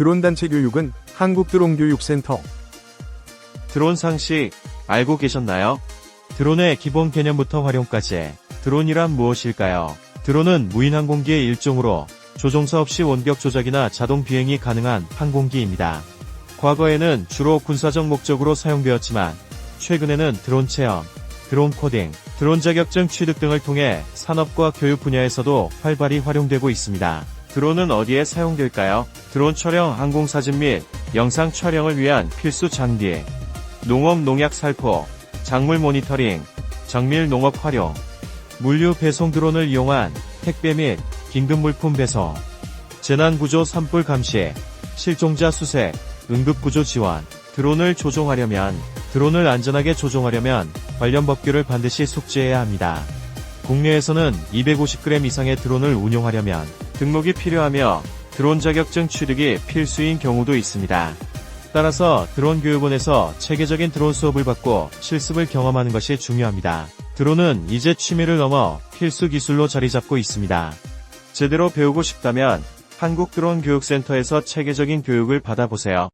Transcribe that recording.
드론 단체 교육은 한국드론교육센터. 드론 상식 알고 계셨나요? 드론의 기본 개념부터 활용까지 드론이란 무엇일까요? 드론은 무인 항공기의 일종으로 조종사 없이 원격 조작이나 자동 비행이 가능한 항공기입니다. 과거에는 주로 군사적 목적으로 사용되었지만 최근에는 드론 체험, 드론 코딩, 드론 자격증 취득 등을 통해 산업과 교육 분야에서도 활발히 활용되고 있습니다. 드론은 어디에 사용될까요? 드론 촬영 항공사진 및 영상 촬영을 위한 필수 장비, 농업 농약 살포, 작물 모니터링, 정밀 농업 활용, 물류 배송 드론을 이용한 택배 및 긴급 물품 배송, 재난 구조 산불 감시, 실종자 수색, 응급 구조 지원, 드론을 조종하려면 드론을 안전하게 조종하려면 관련 법규를 반드시 숙지해야 합니다. 국내에서는 250g 이상의 드론을 운용하려면 등록이 필요하며 드론 자격증 취득이 필수인 경우도 있습니다. 따라서 드론 교육원에서 체계적인 드론 수업을 받고 실습을 경험하는 것이 중요합니다. 드론은 이제 취미를 넘어 필수 기술로 자리 잡고 있습니다. 제대로 배우고 싶다면 한국드론교육센터에서 체계적인 교육을 받아보세요.